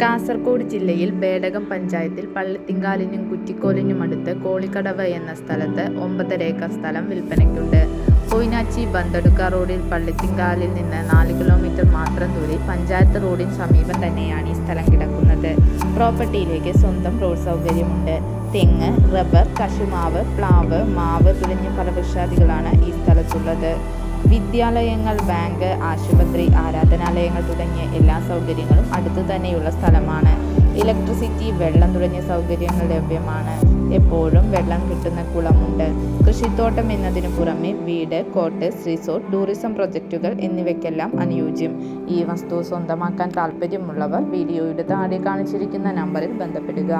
കാസർഗോഡ് ജില്ലയിൽ ബേടകം പഞ്ചായത്തിൽ പള്ളിത്തിങ്കാലിനും കുറ്റിക്കോലിനും അടുത്ത് കോളിക്കടവ് എന്ന സ്ഥലത്ത് ഒമ്പതര ഏക്കർ സ്ഥലം വിൽപ്പനയ്ക്കുണ്ട്. കൊയിനാച്ചി ബന്തടുക്ക റോഡിൽ പള്ളിത്തിങ്കാലിൽ നിന്ന് നാല് കിലോമീറ്റർ മാത്രം ദൂരെ പഞ്ചായത്ത് റോഡിന് സമീപം തന്നെയാണ് ഈ സ്ഥലം കിടക്കുന്നത്. പ്രോപ്പർട്ടിയിലേക്ക് സ്വന്തം റോഡ് സൗകര്യമുണ്ട്. തെങ്ങ് റബ്ബർ കശുമാവ് പ്ലാവ് മാവ് തുടങ്ങിയ ഫലവൃക്ഷാദികളാണ് ഈ സ്ഥലത്തുള്ളത്. വിദ്യാലയങ്ങൾ ബാങ്ക് ആശുപത്രി ആരാധനാലയങ്ങൾ തുടങ്ങിയ എല്ലാ സൗകര്യങ്ങളും അടുത്തു തന്നെയുള്ള സ്ഥലമാണ്. ഇലക്ട്രിസിറ്റി വെള്ളം തുടങ്ങിയ സൗകര്യങ്ങൾ ലഭ്യമാണ്. എപ്പോഴും വെള്ളം കിട്ടുന്ന കുളമുണ്ട്. കൃഷിത്തോട്ടം എന്നതിനു പുറമെ വീട് കോട്ടേഴ്സ് റിസോർട്ട് ടൂറിസം പ്രൊജക്റ്റുകൾ എന്നിവയ്ക്കെല്ലാം അനുയോജ്യം. ഈ വസ്തു സ്വന്തമാക്കാൻ താല്പര്യമുള്ളവർ വീഡിയോയുടെ താഴെ കാണിച്ചിരിക്കുന്ന നമ്പറിൽ ബന്ധപ്പെടുക.